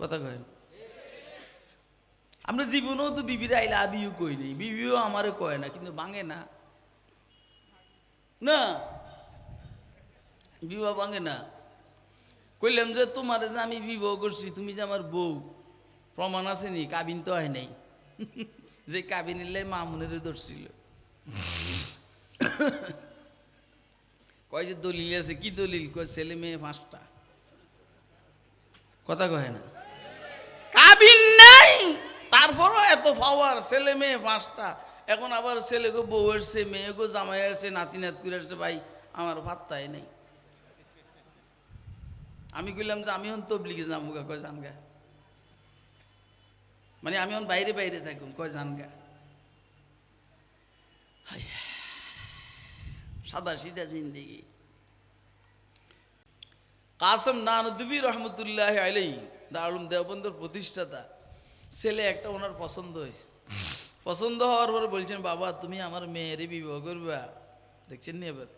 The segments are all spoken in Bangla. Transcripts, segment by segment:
কথা কয়েন আমরা জীবনেও তো বিবির আই লাভ ইউ কই নেই, বিবিও আমারে কয় না, কিন্তু ভাঙে না। না। বিবাহ ভাঙে না। কইলাম যে তোমার যে আমি বিবাহ করছি, তুমি যে আমার বউ, প্রমাণ আছে নি, কাবিন তো হয় নাই। যে কাবিন এলে মামুনের ধরছিল। কয় যে দলিল আছে, কি দলিল? কয় ছেলে মেয়ে পাঁচটা। কথা কয় না। নাই তারপরও এত পাওয়ার ছেলে মেয়ে পাঁচটা। এখন আবার ছেলেকে বউ এসছে মেয়েকে জামাই আসছে নাতি নাত আসছে ভাই, আমার ভাত্তাই নেই। আমি কইলাম যে আমি হন তবলিগে গা, কয় জান গা? মানে আমি হন বাইরে বাইরে থাকুম, কয় জান গা? সাদা সিধা জিন্দিগি। কাসম নানদবী রহমতুল্লাহ আলাই দারুল দেওবন্দর প্রতিষ্ঠাতা। ছেলে একটা ওনার পছন্দ হয়েছে। পছন্দ হওয়ার পরে বলছেন, বাবা, তুমি আমার মেয়েরই বিবাহ করবা। দেখছেন নি এবার?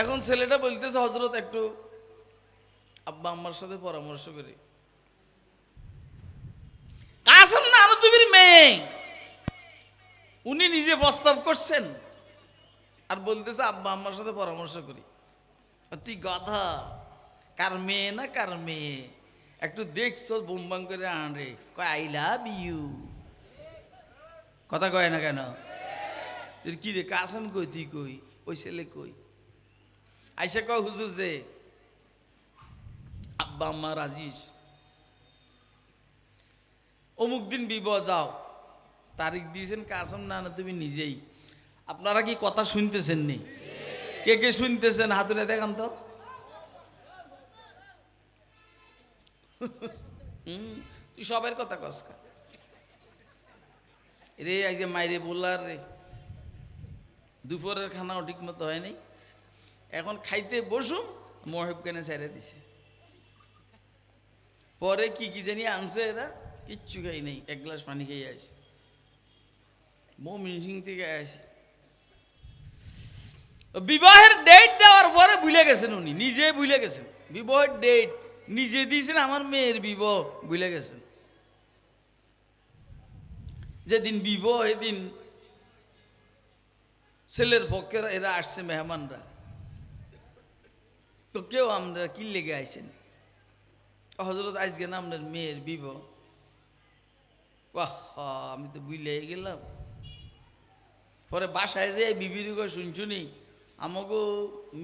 এখন ছেলেটা বলতেছে হজরত একটু আব্বা আম্মার সাথে পরামর্শ করি। কাসম নানদবীর মেয়ে, উনি নিজে প্রস্তাব করছেন আর বলতেছে, আব্বা আম্মার সাথে পরামর্শ করি। তুই গাধা, কার মেয়ে না কার মেয়ে? একটু দেখছ বোমবাং করে আনরে কয় আই লাভ ইউ কথা কয় না কেন? কি রে, কাসম কই, তুই কই? ওই ছেলে কই? আইসা কয়, হুজুর যে, আব্বা আম্মা রাজিস। অমুক দিন বিবাহ যাও। তারিখ দিয়েছেন কাসম, না না, তুমি নিজেই। আপনারা কি কথা শুনতেছেন নি? কে কে শুনতেছেন? হাতুরে দেখান তো। তুই সবের কথা কসকা রে, এই যে মাইরে বললার রে, দুপুরের খানাও ঠিক মতো হয়নি। এখন খাইতে বসুম, মহেব কেনে ছেড়ে দিছে। পরে কি কি জানি আনছে এরা, কিচ্ছু খাই নেই, এক গ্লাস পানি খেয়ে আসি। মমিন সিং থেকে আসি। বিবাহের ডেট দেওয়ার পরে ভুলে গেছেন উনি, নিজে ভুলে গেছেন। বিবাহের ডেট নিজে দিয়েছেন, আমার মেয়ের বিবাহ, ভুলে গেছেন। যেদিন বিবাহ, এদিন ছেলের পক্ষের এরা আসছে মেহমানরা। তো কেউ আমরা কি লেগে আইছেন? হজরত আজকে না আপনার মেয়ের বাহ আমি তো বুঝলে গেলাম। পরে বাসায় যে বিবির শুনছুনি আমাকে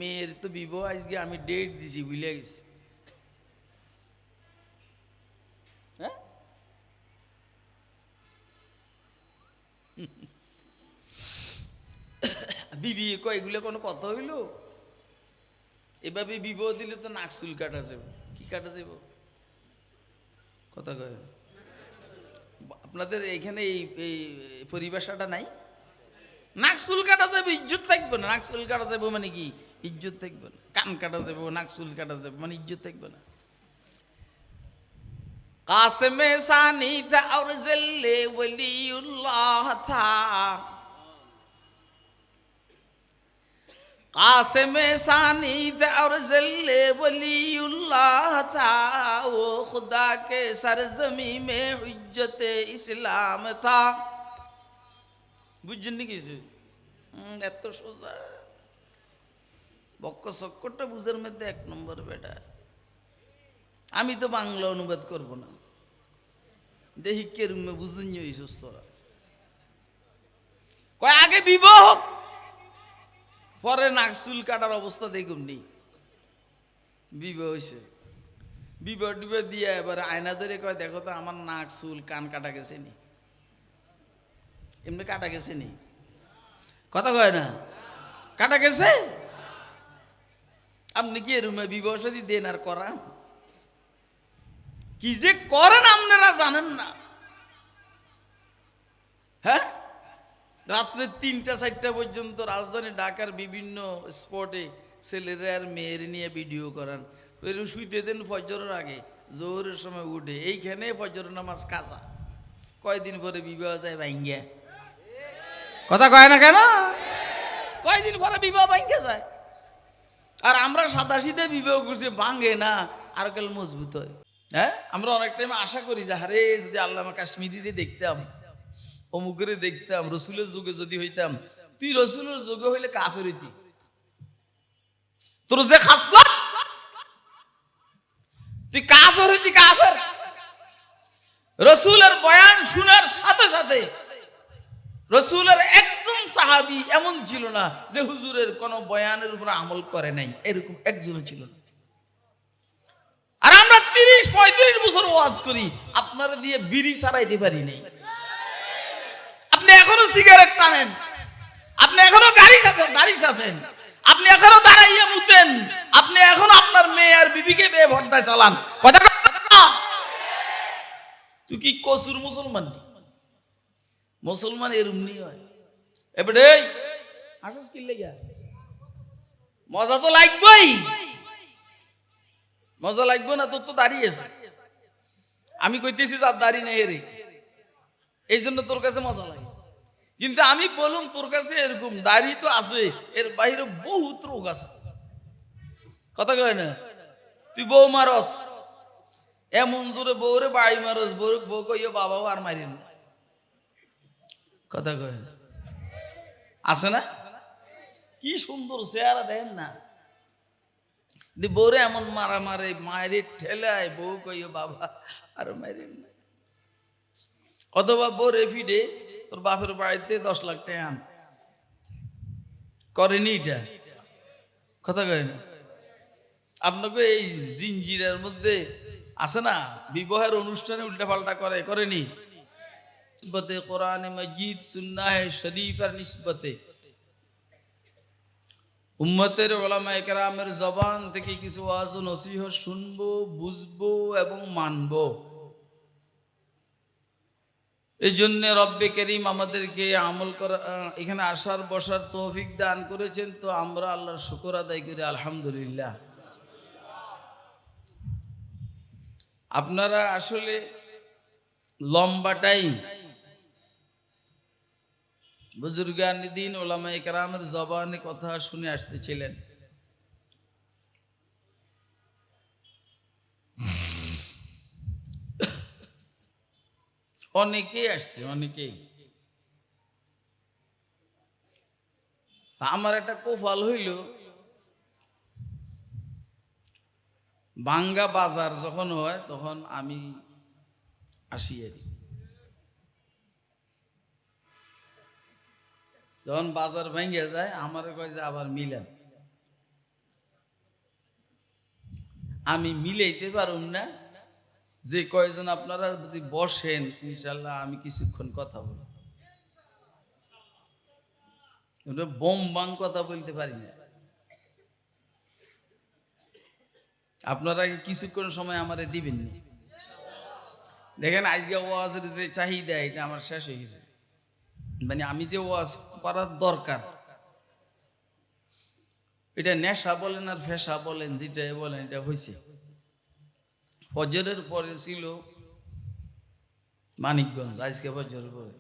মেয়ের তো বিবাহ আজকে আমি ডেট দিছি বুঝলে গেছি। হ্যাঁ? বিবি কয় কোনো কথা হইল? এভাবে বিবাহ দিলে তো নাক চুল কাটা যাবে। কি কাটা যাব? কথা কয়। আপনাদের এইখানে এই এই পরিভাষাটা নাই? নাক চুল কাটা যাবে, ইজ্জত থাকবে না। নাক চুল কাটা যাবে মানে কি? ইজ্জত থাকবে না। কান কাটা যাবে, নাক চুল কাটা যাবে মানে ইজ্জত থাকবে না। कासम सानी था और जल्ले वलीउल्लाह था कासम सानी था और जल्ले वलीउल्लाह था वो खुदा के सरजमी में हुज्जत इस्लाम था বুঝছেন কিছু হুম, এত সোজা বক্ক চক্করটা বুঝার মধ্যে এক নম্বর বেটা আমি তো বাংলা অনুবাদ করব না। দেখি কে রুমে বুঝুন এই সুস্থরা। কয়, আগে বিবাহ পরে নাক চুল কাটার অবস্থা দেখুন নেই বিবাহ বিবাহ টিবাহ দিয়ে এবার আয়না ধরে কয়, দেখো তো আমার নাক চুল কান কাটা গেছে নি। এমনি কাটা গেছে নি। কথা কয় না? কাটা গেছে? আপনি কি রুমে বিবাহ সাথে দেন আর করান? কি যে করেন আপনারা জানেন না। হ্যাঁ? রাত্রে তিনটা, চারটা পর্যন্ত রাজধানী ঢাকার বিভিন্ন স্পটে ছেলেরা আর মেয়ের নিয়ে ভিডিও করান। শুইতে দেন ফজরের আগে, জোহরের সময় উঠে। এইখানে ফজর নামাজ কাজা। কয়দিন পরে বিবাহ যায় ভাঙ্গিয়া কথা কয় না কেন? কয়দিন পরে বিবাহ ভাঙ্গে যায়? আর আমরা সাদা সিধে বিবাহ করছি, ভাঙে না, আর কাল মজবুত হয়। হ্যাঁ? আমরা অনেক টাইম আশা করি যে হারে যদি আল্লাহ কাশ্মীরিরে দেখতাম, অমুকের দেখতাম, রসুলের যুগে যদি হইতাম, তুই রসুলের যুগে হইলে কাফের হইতি। তোর যে খাসলা, তুই কাফের হইতি কাফের। রসুলের বয়ান শোনার সাথে সাথে, রসুলের একজন সাহাবি এমন ছিল না যে হুজুরের কোন বয়ানের উপর আমল করে নাই, এরকম একজন ছিল না। তিরিশ পঁয়ত্রিশ বছর ওয়াজ করি, আপনারা দিয়ে বিড়ি সারাইতে পারি নাই। আপনি এখনও সিগারেট টানেন। আপনি এখনও গাড়ি চাচ্ছেন গাড়ি চাচ্ছেন আপনি এখনও দাঁড়াইয়া মুতেন। আপনি এখন আপনার মেয়ে আর বিবিকে বে ভর্তায় চালান। তুই কি কসুর মুসলমান? মুসলমান এরম নি হয় এবারে আসিস কি লেগা? মজা তো লাগবেই। মজা লাগবে না? তোর তো দাঁড়িয়ে আছে। আমি কইতেছি যার দাড়ি নেই রে। এই জন্য তোর কাছে মজা লাগে। কিন্তু আমি বলুম, তোর কাছে এরকম দাড়ি তো আছে, এর বাইরে বহুত রোগ আছে। কথা কয় না? তুই বউ মারস, এমন জোরে বউরে বাড়ি মারস বউ বউ কইও বাবাও আর মারি না। কথা কয় না? আছে না? কি সুন্দর চেহারা দেন না। দি বউরে এমন মারা মারে মায়ের ঠেলায় বউ কইও, বাবা, আর মায়ের না অথবা বউ রেফিডে তোর বাপের বাড়িতে দশ লাখ টাকা আন। করেনি এটা। কথা কয় না। আপনাকে এই জিঞ্জিরের মধ্যে আছে না? বিবাহের অনুষ্ঠানে উল্টাপাল্টা করে, করেনি? কোরআনে মজিদ, সুন্নাহে শরীফ আর নিসবতে। উম্মতের ওলামা একরামের জবান থেকে কিছু ওয়াজ ও নসিহত শুনব, বুঝব এবং মানব। এই জন্য রব্বে করিম আমাদেরকে আমল করা এখানে আসার, বসার তৌফিক দান করেছেন। তো আমরা আল্লাহর শুকর আদায় করি, আলহামদুলিল্লাহ। আপনারা আসলে লম্বা টাইম বুজুর্গান দিন ওলামা একরামের জবানে কথা শুনে আসতেছিলেন। অনেকেই আসছে, অনেকেই। আমার একটা কোফাল হইল, বাঙ্গা বাজার যখন হয় তখন আমি আসি আর যখন বাজার ভেঙে যায়, আমার কয় যে আবার মিলেন। আমি মিলাইতে পারুম না। যে কয়জন আপনারা যদি বসেন, ইনশাল্লাহ আমি কিছুক্ষণ কথা কিন্তু বোম বাং কথা বলতে পারি না। আপনারা কিছুক্ষণ সময় আমারে দিবেন নি? দেখেন, আজকে ওয়াজের যে চাহিদা, এটা আমার শেষ হয়ে গেছে। মানে আমি যে ওয়াজ করার দরকার, এটা নেশা বলেন আর ফেসা বলেন যেটা বলেন, এটা হয়েছে ফজরের পরে ছিল মানিকগঞ্জ, আজকে ফজরের পরে।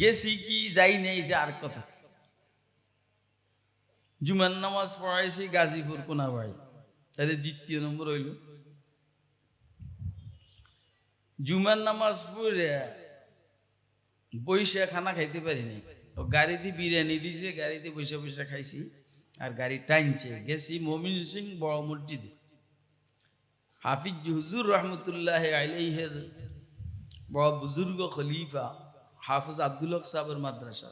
গেছি কি যাই নেই, এটা আর কথা। জুমার নামাজ পড়াইছি গাজীপুর কোনাবাড়ি। তাহলে দ্বিতীয় নম্বর হইল জুমার নামাজ পড়ে বৈশা খানা খাইতে পারিনি। ও গাড়িতে বিরিয়ানি দিছে, গাড়িতে বসে বসে খাইছি, আর গাড়ি টাইনছে গেছি মমিন সিং বড় মসজিদে। হাফিজ হুজুর রহমতুল্লাহ আলাইহের বড় বুজুর্গ খলিফা হাফিজ আব্দুল হক সাহেবের মাদ্রাসা।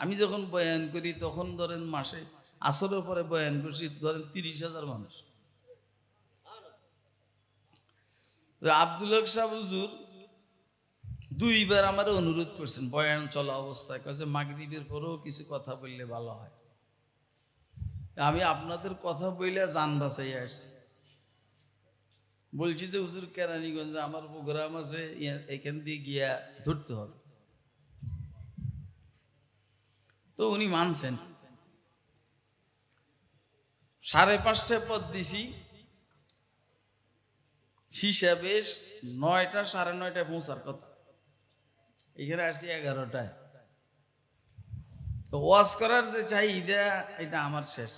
আমি যখন বয়ান করি, তখন ধরেন মাসে আসরের পরে বয়ান করছি, ধরেন তিরিশ হাজার মানুষ তো আব্দুল হক সাহেব হুজুর দুইবার আমার অনুরোধ করছেন, বয়ান চলা অবস্থায়। কাছে মাগরিবের পরেও কিছু কথা বললে ভালো হয়। আমি আপনাদের কথা বললে যান বাঁচাই আসছি। বলছি যে, হুজুর, কেরানীগঞ্জে আমার প্রোগ্রাম আছে এখান দিয়ে গিয়া ধরতে হবে। তো উনি মানছেন। সাড়ে পাঁচটায় পথ দিছি। হিসাবে নয়টা সাড়ে নয়টায় পৌঁছার কথা। এখানে আসছি এগারোটায়। তো ওয়াজ করার যে চাহিদা, এটা আমার শেষ।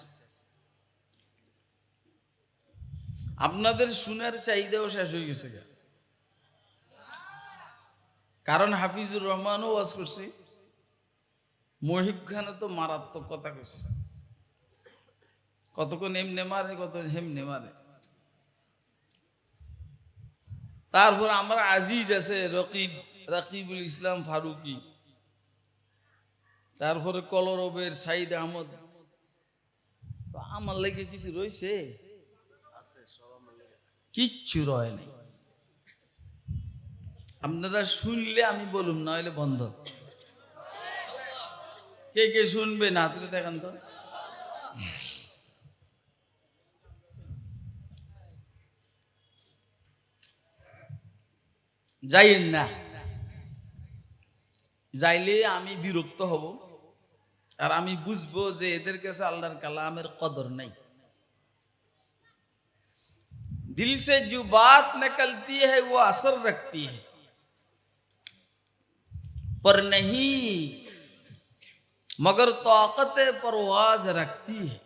আপনাদের শুনার চাহিদাও শেষ হয়ে গেছে কারণ হাফিজুর রহমানও ওয়াজ করছে। মহিব খানে তো মারাত্মক কথা কইছে। কতক্ষণ এমনে মারে কত হেমনে মারে। তারপর আমার আজিজ আছে, রকিব, রাকিবুল ইসলাম ফারুকি। তারপরে কলরবের সাইদ আহমদ। আমার লেগে কিছু রয়েছে? কিচ্ছু রয় নাই। আপনারা শুনলে আমি বলুম নইলে বন্ধ। কে কে শুনবে না তুলে দেখান তো। যাইয়েন না যাইলে আমি বিরক্ত হব আর আমি বুঝবো যে এদের কাছে আল্লাহর কালামের কদর নাই दिल से जो बात निकलती है वो असर रखती है पर नहीं मगर ताकत परवाज রাখতি है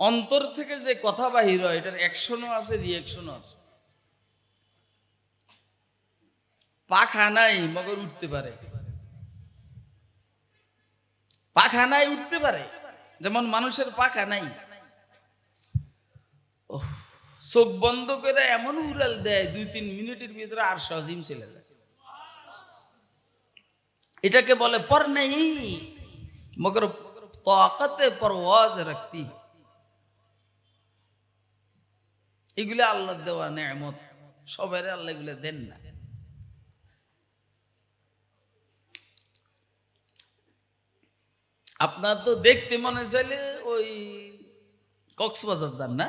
অন্তর থেকে যে কথা বাহির হয় এটার অ্যাকশনও আছে রিয়াকশনও আছে পাখা নাই, মগর উঠতে পারে। পাখা নাই, উঠতে পারে। যেমন মানুষের পাখা নাই। চোখ বন্ধ করে এমন উড়াল দেয়, দুই তিন মিনিটের ভিতরে আর সজিম ছেলে এটাকে বলে পর নেই, মগর তাকতে পরওয়াজ রাখতি। এগুলো আল্লাহ দেওয়া নেমত সবাই আল্লাহ এগুলো দেন না। আপনার তো দেখতে মনে চাইলে ওই কক্সবাজার যান না?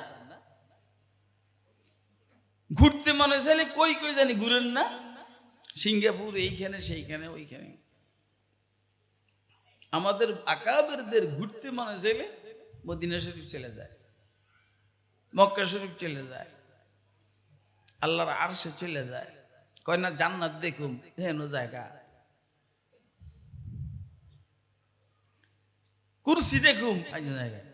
ঘুরতে মনে চাইলে কই কই জানি ঘুরেন না? সিঙ্গাপুর এইখানে, সেইখানে, ওইখানে। আমাদের আকাবেরদের ঘুরতে মনে চাইলে মদিনা শরীফ চলে যায়, মক্কা শরীফ চলে যায়, আল্লাহর আরশে চলে যায়। কয় না, জান্নাত দেখুন হেন জায়গা। কুরসি দেখুন জায়গায়।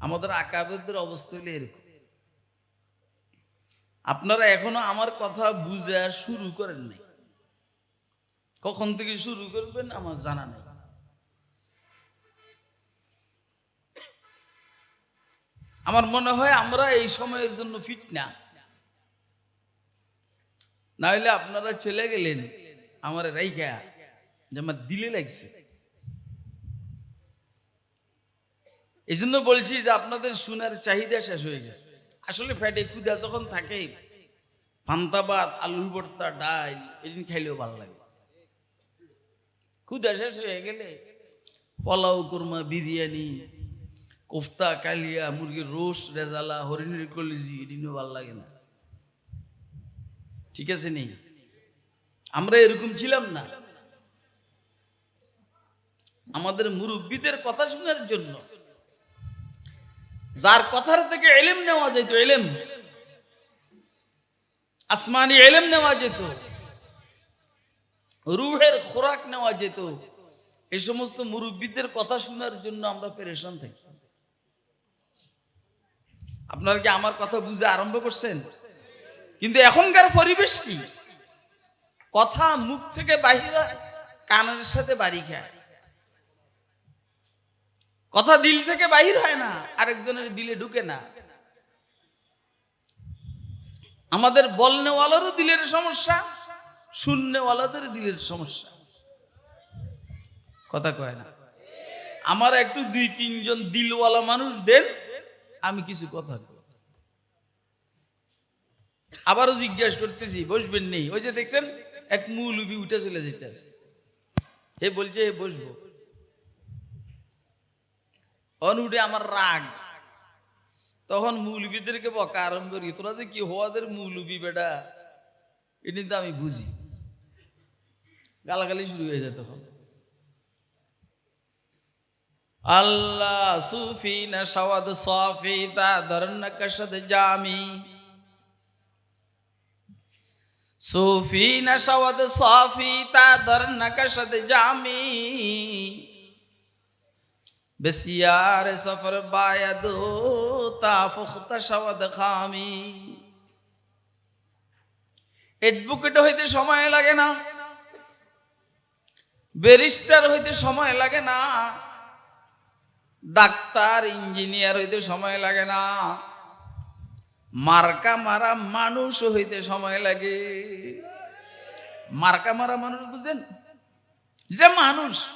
আমাদের আকাবেরদের অবস্থা হলে এরকম। আপনারা এখনও আমার কথা বুঝা শুরু করেন নাই। কখন থেকে শুরু করবেন আমার জানা নেই। আমার মনে হয় আমরা এই সময়ের জন্য ফিট না। না হলে আপনারা চলে গেলেন আমার রাইকা যে আমার দিলে লাগছে। এই জন্য বলছি যে আপনাদের শোনার চাহিদা শেষ হয়ে গেছে। আসলে ফ্যাটে ক্ষুদা যখন থাকে ভাত আলু ভর্তা, ডাল, এদিন খাইলেও ভালো লাগে। ক্ষুদা শেষ হয়ে গেলে পোলাও, কুরমা, বিরিয়ানি, কোফতা, কালিয়া, মুরগির রোস রেজালা, হরিণের কলিজি, এদিনও ভালো লাগে না। ঠিক আছে নেই? আমরা এরকম ছিলাম না। আমাদের মুরব্বীদের কথা শোনার জন্য যার কথার থেকে এলেম নেওয়া যেত, এলেম। আসমানি এলেম নেওয়া যেত। রুহের খোরাক নেওয়া যেত। এই সমস্ত মুরব্বীদের কথা শোনার জন্য আমরা পেরেশান থাকি। আপনারা কি আমার কথা বুঝে আরম্ভ করছেন? কিন্তু এখনকার পরিবেশ কি? কথা মুখ থেকে বাহির, কানের সাথে বাড়ি খায়। কথা দিল থেকে বাহির হয় না, আরেকজনের দিলে ঢুকে না। আমাদের বলনেওয়ালারও দিলের সমস্যা শূন্যওয়ালাদের দিলের সমস্যা। কথা কয় না। আমার একটু দুই, তিনজন দিলওয়ালা মানুষ দেন, আমি কিছু কথা। আবারও জিজ্ঞাসা করতেছি, বসবেন নেই? ওই যে দেখছেন, এক মূলবি উঠে চলে যেতে আছে হে বলছে, হে বসবো। হন উঠে আমার রাগ। তখন মৌলবীদেরকে বকা আরম্ভ করি, তোরা যে কি হওয়াদের মৌলবী বেটা? এটি তো আমি বুঝি। গালাগালি শুরু হয়ে যায় তখন। আল্লাহ সুফি না সওয়াদ সফি, তা ধরন না কষদ জামি। সুফি না সওয়াদ সফি, তা ধরেন না কষদ জামি। بسیار সফর باید تا فخت شود خامی এডভোকেট হইতে সময় লাগে না। ব্যারিস্টার হইতে সময় লাগে না। ডাক্তার, ইঞ্জিনিয়ার হইতে সময় লাগে না। মার্কা মারা মানুষ হইতে সময় লাগে। মার্কা মারা মানুষ বুঝেন? যে মানুষ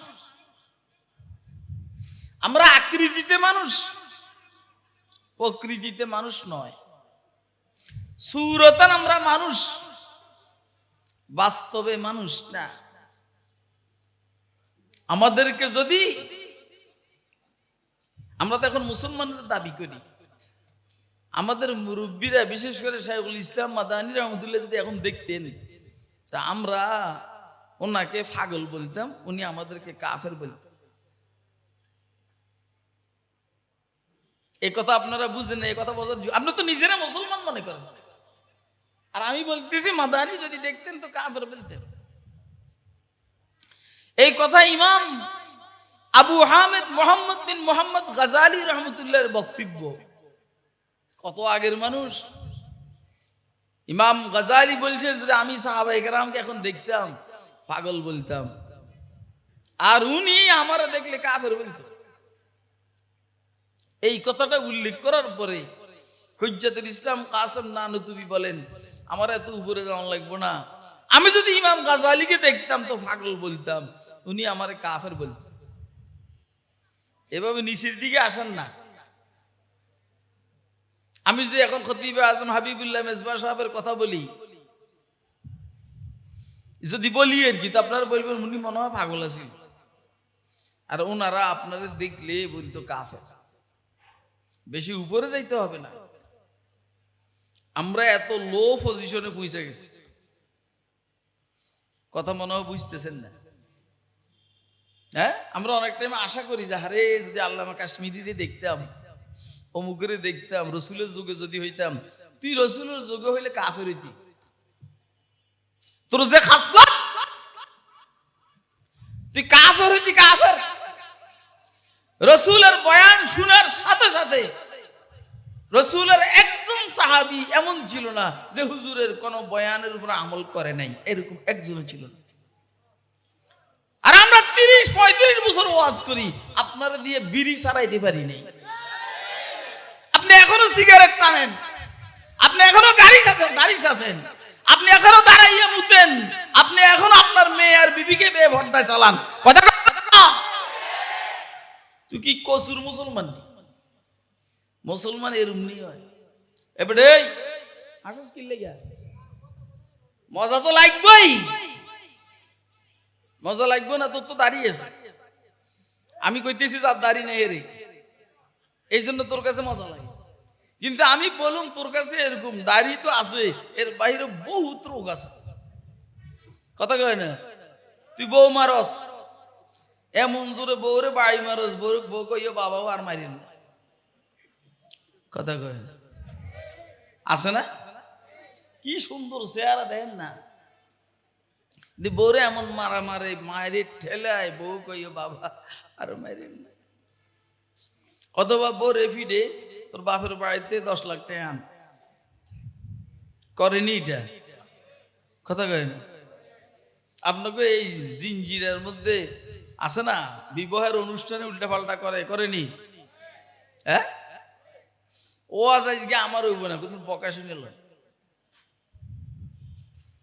আমরা আকৃতিতে মানুষ, প্রকৃতিতে মানুষ নয়। সুরতান আমরা মানুষ, বাস্তবে মানুষ না। আমাদেরকে যদি আমরা তো এখন মুসলমানদের দাবি করি, আমাদের মুরব্বীরা, বিশেষ করে শাহুল ইসলাম মাদানী রহমতুল্লাহ যদি এখন দেখতেন, তা আমরা ওনাকে ফাগল বলতাম, উনি আমাদেরকে কাফের বলতেন। এই কথা আপনারা বুঝেন এই কথা বোঝার আপনি তো নিজেরা মুসলমান মনে করেন। আর আমি বলতেছি, মাদানি যদি দেখতেন তো কাফের বলতেন। এই কথা ইমাম আবু হামেদ মোহাম্মদ বিন মোহাম্মদ গাজালি রহমতুল্লাহর বক্তব্য। কত আগের মানুষ। ইমাম গাজালি বলছেন যে, আমি সাহাবা একরামকে এখন দেখতাম, পাগল বলতাম। আর উনি আমার দেখলে কাফের বলতো। এই কথাটা উল্লেখ করার পরে হজ্জাতুল ইসলাম কাসম নানুতুবি বলেন, আমার এত উপরে যাওয়া লাগবো না। আমি যদি ইমাম গাজালিকে দেখতাম তো ফাগল বলতাম, উনি আমার কাফের বলতেন। এভাবে নিচের দিকে আসেন না। আমি যদি এখন খতিবে আজম হাবিবুল্লাহ মেজবা সাহেবের কথা বলি, যদি বলি আর কি, তো আপনারা বলবেন উনি মনে হয় পাগল আছেন। আর ওনারা আপনাদের দেখলে বলতো কাফের। বেশি উপরে যাইতে হবে না। আমরা এত লো পজিশনে পৌঁছে গেছি। কথা মনে হয় বুঝতেছেন না। হ্যাঁ? আমরা অনেক টাইম আশা করি যে হারে যদি আল্লামা কাশ্মীরিরে দেখতাম, অমুকেরে দেখতাম, রসুলের যুগে যদি হইতাম, তুই রসুলের যুগে হইলে কাফের হইতি। তোর যে খাসলাত তুই কাফের হইতি কাফের। রসুলের বয়ান শোনার সাথে সাথে রসুলের একজন সাহাবি এমন ছিল না যে হুজুরের কোন বয়ানের উপর আমল করে নাই, এরকম একজনও ছিল না আর আমরা তিরিশ, পঁয়ত্রিশ বছর ওয়াজ করি, আপনারা দিয়ে বিড়ি সারাইতে পারি নাই আপনি এখনও সিগারেট টানেন, আপনি এখনও গাড়ি চাচ্ছেন গাড়ি চাচ্ছেন আপনি এখনও দাঁড়াইয়া মুতেন, আপনি এখন আপনার মেয়ে আর বিবিকে বে ভর্তায় চালান কথা। তুই কি কসুর মুসলমান মুসলমান এরম হয়। এবারে হাসাস মজা তো লাগবেই। মজা লাগবে না তোর তো দাঁড়িয়ে আছে। আমি কইতেছি যার দাড়ি নেই রে। এই জন্য তোর কাছে মজা লাগে। কিন্তু আমি বলুম তোর কাছে এরকম দাড়ি তো আছে এর বাইরে বহুত রোগ আছে। কথা কয় না? তুই বউ মারস এমন জোরে বউরে বাড়ি মারস বউ বউ কইও বাবাও আর মারিন কথা কয় আছে না? কি সুন্দর চেহারা দেন না। দি বউরে এমন মারা মারে মায়ের ঠেলায়, বউ কইও বাবা আর মারেন না। অথবা বউ রেফিডে, তোর বাপের বাড়িতে দশ লাখ টাকা আন। করেনি এটা? কথা কয় না আপনাকে এই জিনজিরের মধ্যে আছে না? বিবাহের অনুষ্ঠানে উল্টাপাল্টা করে, করেনি? হ্যাঁ? ও আজ আজকে আমার হইব না, কিন্তু বকা শুনে লয়।